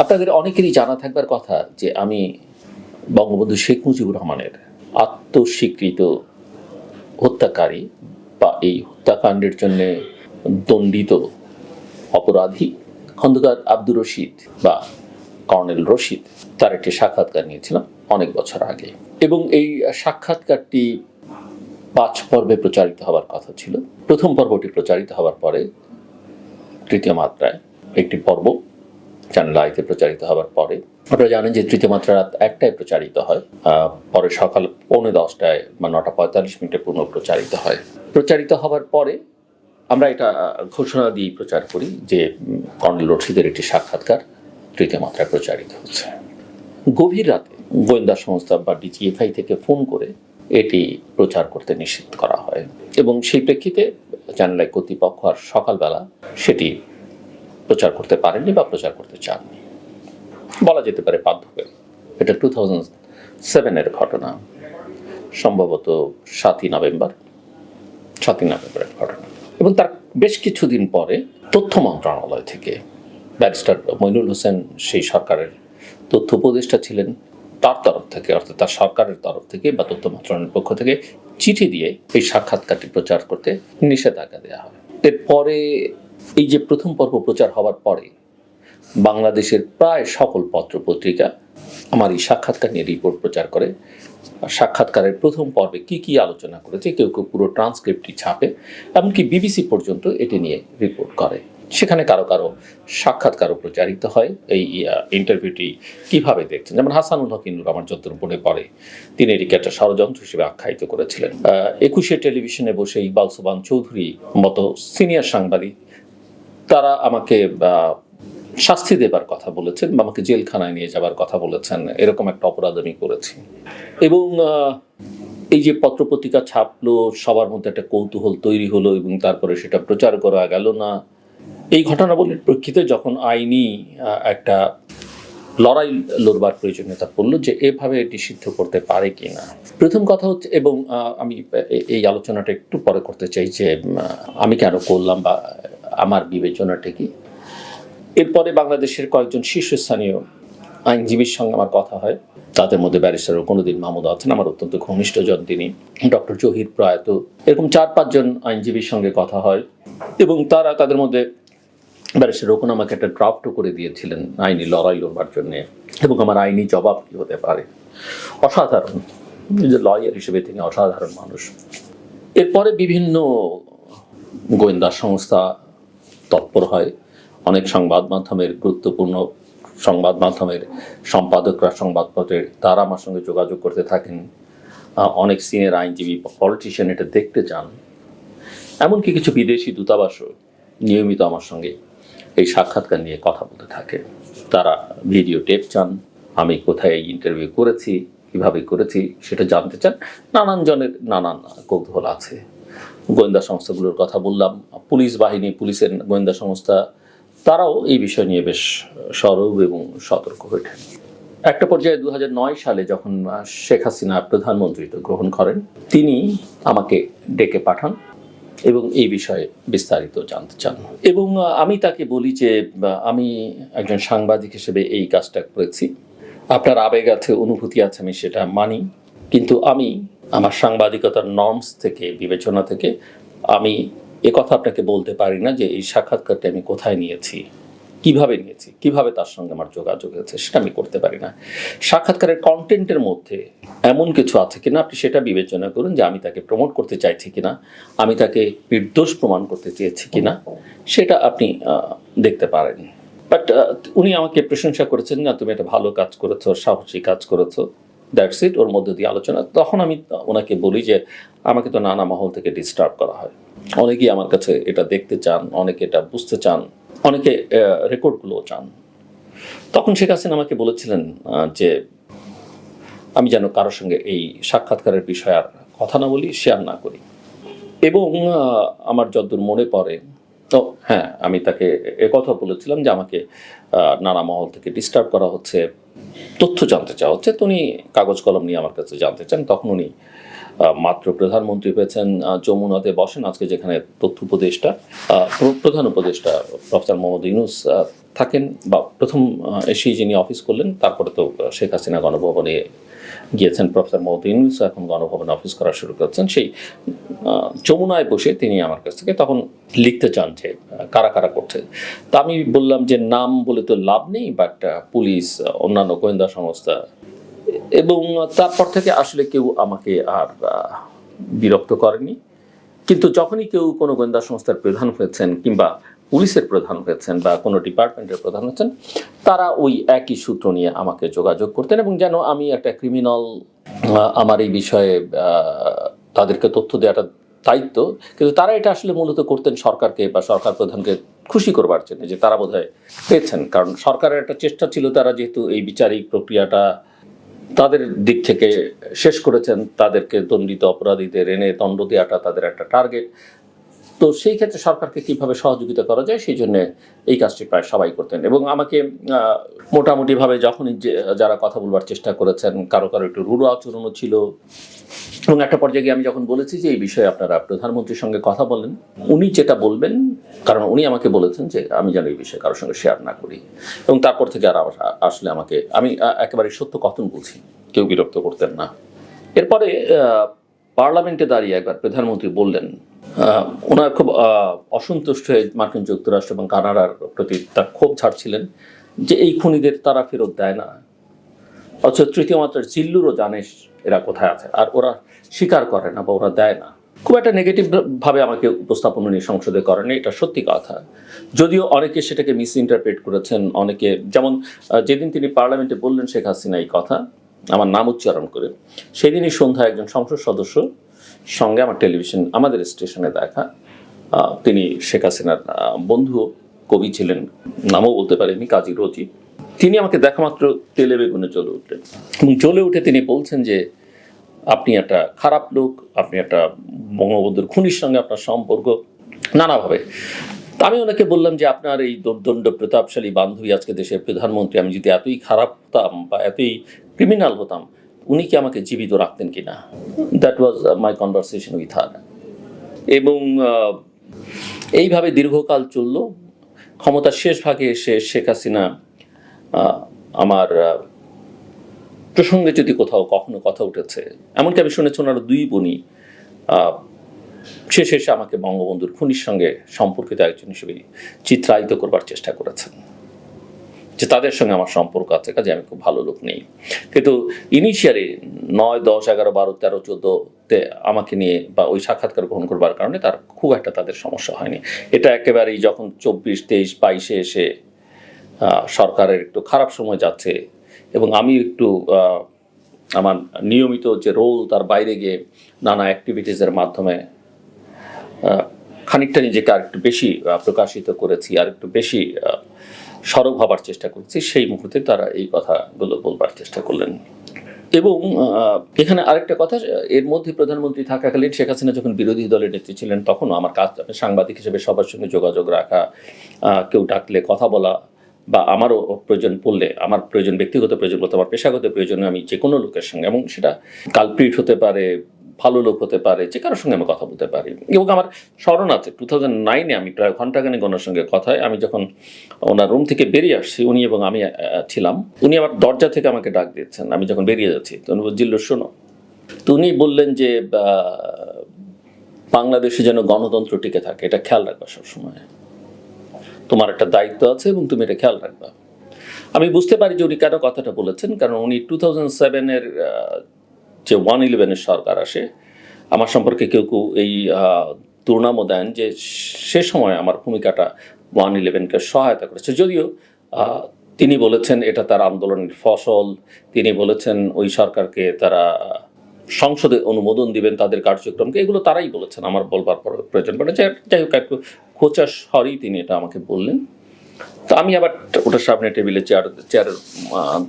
আপনাদের অনেকেরই জানা থাকবার কথা যে আমি বঙ্গবন্ধু শেখ মুজিবুর রহমানের আত্মস্বীকৃত হত্যাকারী বা এই হত্যাকাণ্ডের জন্য দণ্ডিত অপরাধী খন্দকার আব্দুর রশিদ বা কর্নেল রশিদ, তার একটি সাক্ষাৎকার নিয়েছিলাম অনেক বছর আগে। এবং এই সাক্ষাৎকারটি পাঁচ পর্বে প্রচারিত হওয়ার কথা ছিল। প্রথম পর্বটি প্রচারিত হওয়ার পরে তৃতীয় মাত্রায় একটি পর্ব চ্যানেল আইতে প্রচারিত হবার পরে। আপনারা জানেন যে তৃতীয় মাত্রা রাত একটায় প্রচারিত হয় পরে সকাল পৌনে দশটায় বা নটা পঁয়তাল্লিশ মিনিটে পুনঃ প্রচারিত হয়। প্রচারিত হওয়ার পরে আমরা এটা ঘোষণা দিয়ে প্রচার করি যে কর্নেল রশিদের একটি সাক্ষাৎকার তৃতীয় মাত্রায় প্রচারিত হচ্ছে। গভীর রাতে গোয়েন্দা সংস্থা বা ডিজিএফআই থেকে ফোন করে এটি প্রচার করতে নিষিদ্ধ করা হয় এবং সেই প্রেক্ষিতে চ্যানেল আই কর্তৃপক্ষ আর সকালবেলা সেটি প্রচার করতে পারেননি বা প্রচার করতে চাননি। বলা যেতে পারে বাধ্য হয়ে। এটা টু থাউজেন্ড সেভেনের ঘটনা। সম্ভবত সাতই নভেম্বর। সাতই নভেম্বরের ঘটনা। এবং তার বেশ কিছুদিন পরে তথ্য মন্ত্রণালয় থেকে ব্যারিস্টার মইনুল হোসেন, সেই সরকারের তথ্য উপদেষ্টা ছিলেন। তার তরফ থেকে, অর্থাৎ তার সরকারের তরফ থেকে বা তথ্য মন্ত্রণালয়ের পক্ষ থেকে চিঠি দিয়ে এই সাক্ষাৎকারটি প্রচার করতে নিষেধাজ্ঞা দেওয়া হয়। এরপরে এই যে প্রথম পর্ব প্রচার হওয়ার পরে বাংলাদেশের প্রায় সকল পত্র পত্রিকা আমার এই সাক্ষাৎকার নিয়ে রিপোর্ট প্রচার করে। সাক্ষাৎকারের প্রথম পর্বে কি কি আলোচনা করেছে, কেউ কেউ পুরো ট্রান্সক্রিপ্টটি ছাপে, এমনকি বিবিসি পর্যন্ত এটি নিয়ে রিপোর্ট করে। সেখানে কারও কারও সাক্ষাৎকারও প্রচারিত হয়। এই ইন্টারভিউটি কীভাবে দেখছেন? যেমন হাসানুল হক, ইনুর আমার যত মনে পড়ে। তিনি এটিকে একটা ষড়যন্ত্র হিসেবে আখ্যায়িত করেছিলেন। একুশে টেলিভিশনে বসে ইকবাল সোবান চৌধুরী মতো সিনিয়র সাংবাদিক তারা আমাকে শাস্তি দেবার কথা বলেছেন বা আমাকে জেলখানায় নিয়ে যাবার কথা বলেছেন। এরকম একটা অপরাধ আমি করেছি। এবং এই যে পত্রপত্রিকা ছাপলো, সবার মধ্যে একটা কৌতূহল তৈরি হলো এবং তারপরে সেটা প্রচার করা গেল না। এই ঘটনাবলীর প্রেক্ষিতে যখন আইনি একটা লড়াই লড়বার প্রয়োজনীয়তা পড়ল যে এভাবে এটি সিদ্ধ করতে পারে কি না প্রথম কথা হচ্ছে, এবং আমি এই আলোচনাটা একটু পরে করতে চাই যে আমি কেন করলাম বা আমার বিবেচনা ঠিকই এরপরে বাংলাদেশের কয়েকজন শীর্ষস্থানীয় আইনজীবীর সঙ্গে আমার কথা হয়। তাদের মধ্যে ব্যারিস্টার কোনোদিন মাহমুদ আছেন আমার অত্যন্ত ঘনিষ্ঠজন তিনি। ডক্টর জহির প্রয়াত, এরকম চার পাঁচজন আইনজীবীর সঙ্গে কথা হয়। এবং তারা তাদের মধ্যে ব্যারিস্টার রোকন আমাকে একটা ড্রাফটও করে দিয়েছিলেন আইনি লড়াই লড়বার জন্যে। এবং আমার আইনি জবাব কী হতে পারে? অসাধারণ। যে লয়ার হিসেবে তিনি অসাধারণ মানুষ। এরপরে বিভিন্ন গোয়েন্দা সংস্থা তৎপর হয়। অনেক সংবাদ মাধ্যমের গুরুত্বপূর্ণ সংবাদ মাধ্যমের সম্পাদকরা সংবাদপত্রের তারা আমার সঙ্গে যোগাযোগ করতে থাকেন। অনেক সিনিয়র আইনজীবী পলিটিশিয়ান এটা দেখতে চান। এমনকি কিছু বিদেশি দূতাবাসও নিয়মিত আমার সঙ্গে এই সাক্ষাৎকার নিয়ে কথা বলতে থাকে। তারা ভিডিও টেপ চান, আমি কোথায় এই ইন্টারভিউ করেছি, কীভাবে করেছি, সেটা জানতে চান। নানান জনের নানান কৌতূহল আছে। গোয়েন্দা সংস্থাগুলোর কথা বললাম। পুলিশ বাহিনী, পুলিশের গোয়েন্দা সংস্থা, তারাও এই বিষয় নিয়ে বেশ সরব এবং সতর্ক হয়ে একটা পর্যায়ে দু সালে যখন শেখ হাসিনা প্রধানমন্ত্রীত্ব গ্রহণ করেন, তিনি আমাকে ডেকে পাঠান এবং এই বিষয়ে বিস্তারিত জানতে চান। এবং আমি তাকে বলি যে আমি একজন সাংবাদিক হিসেবে এই কাজটা করেছি। আপনার আবেগ আছে, অনুভূতি আছে, আমি সেটা মানি। কিন্তু আমি আমার সাংবাদিকতার নর্মস থেকে, বিবেচনা থেকে আমি এ কথা আপনাকে বলতে পারি না যে এই সাক্ষাৎকারটা আমি কোথায় নিয়েছি, কীভাবে নিয়েছি, কীভাবে তার সঙ্গে আমার যোগাযোগ হয়েছে সেটা আমি করতে পারি না। সাক্ষাৎকারের কন্টেন্টের মধ্যে এমন কিছু আছে কিনা আপনি সেটা বিবেচনা করুন যে আমি তাকে প্রমোট করতে চাইছি কিনা, আমি তাকে নির্দোষ প্রমাণ করতে চেয়েছি কিনা, সেটা আপনি দেখতে পারেন। বাট উনি আমাকে প্রশংসা করেছেন, না, তুমি একটা ভালো কাজ করেছ, সাহসী কাজ করেছ। দ্যাটস ইট, ওর মধ্যে দিয়ে আলোচনা। তখন আমি ওনাকে বলি যে, আমাকে তো নানা মহল থেকে ডিস্টার্ব করা হয়। অনেকেই আমার কাছে এটা দেখতে চান, অনেকে এটা বুঝতে চান, অনেকে রেকর্ডগুলোও চান। তখন শেখ হাসিনা আমাকে বলেছিলেন যে, আমি যেন কারোর সঙ্গে এই সাক্ষাৎকারের বিষয়ে আর কথা না বলি শেয়ার না করি। এবং আমার যতদূর মনে পড়ে তো হ্যাঁ আমি তাকে কথা বলেছিলাম যে আমাকে নানা মহল থেকে ডিস্টার্ব করা হচ্ছে, তথ্য জানতে চাওয়া হচ্ছে। তো উনি কাগজ কলম নিয়ে আমার কাছে জানতে চান, তখন উনি মাত্র প্রধানমন্ত্রী হয়েছেন যমুনাতে বসেন। আজকে যেখানে তথ্য উপদেষ্টা প্রধান উপদেষ্টা প্রফেসর মোহাম্মদ ইউনুস থাকেন বা প্রথম এসেই যিনি অফিস করলেন, তারপরে তো শেখ হাসিনা গণভবনে গিয়েছেন প্রফেসর মোহাম্মদ ইউনুস, এখন গণভবনে অফিস করা শুরু করেছেন। সেই যমুনায় বসে তিনি আমার কাছ থেকে তখন লিখতে চান যে কারা কারা করছে। তা আমি বললাম যে, নাম বলে তো লাভ নেই বাট পুলিশ অন্যান্য গোয়েন্দা সংস্থা এবং তারপর থেকে আসলে কেউ আমাকে আর বিরক্ত করেনি। কিন্তু যখনই কেউ কোনো গোয়েন্দা সংস্থার প্রধান হয়েছেন কিংবা পুলিশের প্রধান হয়েছেন বা কোনো ডিপার্টমেন্টের প্রধান হয়েছেন, তারা ওই একই সূত্র নিয়ে আমাকে যোগাযোগ করতেন এবং যেন আমি একটা ক্রিমিনাল আমার এই বিষয়ে তাদেরকে তথ্য দেওয়াটা দায়িত্ব। কিন্তু তারা এটা আসলে মূলত করতেন সরকারকে বা সরকার প্রধানকে খুশি করবার জন্য যে তারা বোধহয় পেয়েছেন। কারণ সরকারের একটা চেষ্টা ছিল তারা যেহেতু এই বিচারিক প্রক্রিয়াটা তাদের দিক থেকে শেষ করেছেন, তাদেরকে দণ্ডিত অপরাধীদের এনে দণ্ড দেওয়াটা তাদের একটা টার্গেট তো সেই ক্ষেত্রে সরকারকে কীভাবে সহযোগিতা করা যায়, সেই জন্য এই কাজটি প্রায় সবাই করতেন। এবং আমাকে মোটামুটিভাবে যখনই যারা কথা বলবার চেষ্টা করেছেন, কারও কারও একটু রূঢ় আচরণও ছিল। এবং একটা পর্যায়ে আমি যখন বলেছি যে, এই বিষয়ে আপনারা প্রধানমন্ত্রীর সঙ্গে কথা বলেন, উনি যেটা বলবেন কারণ উনি আমাকে বলেছেন যে আমি যেন এই বিষয়ে কারোর সঙ্গে শেয়ার না করি। এবং তারপর থেকে আর আসলে আমাকে, আমি একেবারে সত্য কথন বলছি, কেউ বিরক্ত করতেন না। এরপরে পার্লামেন্টে দাঁড়িয়ে একবার প্রধানমন্ত্রী বললেন ওনার খুব অসন্তুষ্ট হয়ে মার্কিন যুক্তরাষ্ট্র এবং কানাডার প্রতি তার ক্ষোভ ছাড়ছিলেন যে এই খুনিদের তারা ফেরত দেয় না। অথচ তৃতীয় মাত্রার চিল্লুরও জানে এরা কোথায় আছে, আর ওরা স্বীকার করে না বা ওরা দেয় না। খুব একটা নেগেটিভ ভাবে আমাকে উপস্থাপন উনি সংসদে করেনি এটা সত্যি কথা। যদিও অনেকে সেটাকে মিস ইন্টারপ্রেট করেছেন, অনেকে যেমন যেদিন তিনি পার্লামেন্টে বললেন শেখ হাসিনা এই কথা, আমার নাম উচ্চারণ করে, সেদিনই সন্ধ্যায় একজন সংসদ সদস্য সঙ্গে আমার টেলিভিশন আমাদের স্টেশনে দেখা তিনি শেখ হাসিনার বন্ধু কবি ছিলেন, নামও বলতে পারেনি কাজী রোজি। তিনি আমাকে দেখা মাত্র তেলে বেগুনে জ্বলে উঠলেন। এবং জ্বলে উঠে তিনি বলছেন যে আপনি একটা খারাপ লোক, আপনি একটা বঙ্গবন্ধুর খুনির সঙ্গে আপনার সম্পর্ক নানাভাবে। আমি ওনাকে বললাম যে, আপনার এই দুর্দণ্ড প্রতাপশালী বান্ধবী আজকে দেশের প্রধানমন্ত্রী, আমি যদি এতই খারাপ হতাম বা এতই ক্রিমিনাল হতাম, উনি কি আমাকে জীবিত রাখতেন কি না? That was my conversation with her এবং এইভাবে দীর্ঘকাল চলল। ক্ষমতার শেষ ভাগে এসে শেখ হাসিনা আমার প্রসঙ্গে যদি কোথাও কখনো কথা উঠেছে, এমনকি আমি শুনেছি ওনার দুই বোনই শেষে এসে আমাকে বঙ্গবন্ধুর খুনির সঙ্গে সম্পর্কিত একজন হিসেবে চিত্রায়িত করবার চেষ্টা করেছেন। যে তাদের সঙ্গে আমার সম্পর্ক আছে, কাজে আমি খুব ভালো লোক নেই। কিন্তু ইনিশিয়ালি নয়, দশ, এগারো, বারো, তেরো, চোদ্দোতে আমাকে নিয়ে বা ওই সাক্ষাৎকার গ্রহণ করবার কারণে তার খুব একটা তাদের সমস্যা হয়নি। এটা একেবারেই যখন চব্বিশ, তেইশ, বাইশে এসে সরকারের একটু খারাপ সময় যাচ্ছে এবং আমি একটু আমার নিয়মিত যে রোল তার বাইরে গিয়ে নানা অ্যাক্টিভিটিসের মাধ্যমে খানিকটা নিজেকে আর একটু বেশি প্রকাশিত করেছি আর একটু বেশি সরব হবার চেষ্টা করছি, সেই মুহূর্তে তারা এই কথাগুলো বলবার চেষ্টা করলেন। এবং এখানে আরেকটা কথা, এর মধ্যে প্রধানমন্ত্রী থাকাকালীন শেখ হাসিনা যখন বিরোধী দলের নেত্রী ছিলেন তখনও আমার কাজ, সাংবাদিক হিসেবে সবার সঙ্গে যোগাযোগ রাখা কেউ ডাকলে কথা বলা বা আমারও প্রয়োজন পড়লে, আমার প্রয়োজন, ব্যক্তিগত প্রয়োজন বলতে আমার পেশাগত প্রয়োজনে আমি যে কোনো লোকের সঙ্গে, এবং সেটা কালপ্রিট হতে পারে, ভালো লোক হতে পারে, যে কারোর সঙ্গে আমি কথা বলতে পারি। এবং আমার স্মরণ আছে টু থাউজেন্ড নাইনে আমি প্রায় ঘন্টাখানেক ওনার সঙ্গে কথা হয় আমি যখন ওনার রুম থেকে বেরিয়ে আসছি, উনি এবং আমি ছিলাম, উনি আমার দরজা থেকে আমাকে ডাক দিয়েছেন, আমি যখন বেরিয়ে যাচ্ছি, তো উনি জিল্লু, শোনো। তো উনি বললেন যে বাংলাদেশে যেন গণতন্ত্র টিকে থাকে, এটা খেয়াল রাখবা সবসময়। তোমার একটা দায়িত্ব আছে এবং তুমি এটা খেয়াল রাখবা। আমি বুঝতে পারি যে উনি কেন কথাটা বলেছেন, কারণ উনি টু থাউজেন্ড সেভেনের যে ওয়ান ইলেভেনের সরকার আসে, আমার সম্পর্কে কেউ কেউ এই দুর্নামও দেন যে সে সময় আমার ভূমিকাটা ওয়ান ইলেভেনকে সহায়তা করেছে। যদিও তিনি বলেছেন এটা তার আন্দোলনের ফসল, তিনি বলেছেন ওই সরকারকে তারা সংসদে অনুমোদন দিবেন তাদের কার্যক্রমকে, এগুলো তারাই বলেছেন আমার বলবার পর- প্রয়োজন পড়ে। যাই হোক একটু খোঁচা স্বরেই তিনি এটা আমাকে বললেন। তো আমি আবার ওটার সামনে টেবিলে চেয়ার চেয়ার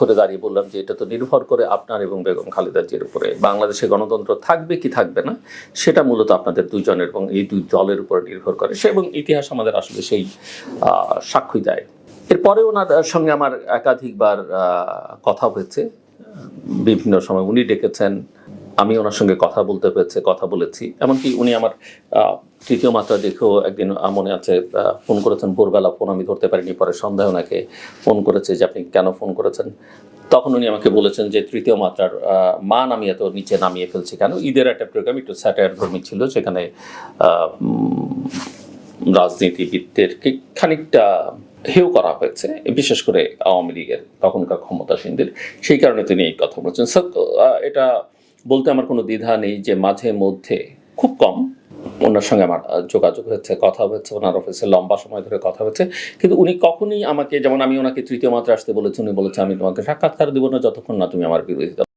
ধরে দাঁড়িয়ে বললাম যে এটা তো নির্ভর করে আপনার এবং বেগম খালেদা জিয়ার উপরে। বাংলাদেশে গণতন্ত্র থাকবে কি থাকবে না, সেটা মূলত আপনাদের দুজনের এবং এই দুই দলের উপর নির্ভর করে। সে এবং ইতিহাস আমাদের আসলে সেই সাক্ষী দেয়। এরপরে ওনার সঙ্গে আমার একাধিকবার কথা হয়েছে। বিভিন্ন সময় উনি ডেকেছেন। আমি ওনার সঙ্গে কথা বলতে পেরেছে, কথা বলেছি। এমনকি উনি আমার তৃতীয় মাত্রা দেখেও একদিন মনে আছে ফোন করেছেন, ভোরবেলা ফোন আমি ধরতে পারিনি, পরে সন্ধ্যায় ওনাকে ফোন করেছে যে আপনি কেন ফোন করেছেন? তখন উনি আমাকে বলেছেন যে, তৃতীয় মাত্রার মান আমি এত নিচে নামিয়ে ফেলছি কেন? ঈদের একটা প্রোগ্রাম একটু স্যাটায়ার ধর্মী ছিল সেখানে রাজনীতিবিদদেরকে খানিকটা হেউ করা হয়েছে, বিশেষ করে আওয়ামী লীগের তখনকার ক্ষমতাসীনদের। সেই কারণে তিনি এই কথা বলছেন। এটা বলতে আমার কোনো দ্বিধা নেই যে মাঝে মধ্যে, খুব কম। ওনার সঙ্গে আমার যোগাযোগ হয়েছে, কথা হয়েছে, ওনার অফিসে লম্বা সময় ধরে কথা হয়েছে। কিন্তু উনি কখনই আমাকে, যেমন আমি ওনাকে তৃতীয় মাত্রা আসতে বলেছি, উনি বলেছে, আমি তোমাকে সাক্ষাৎকার দেবো না যতক্ষণ না তুমি আমার বিরোধিতা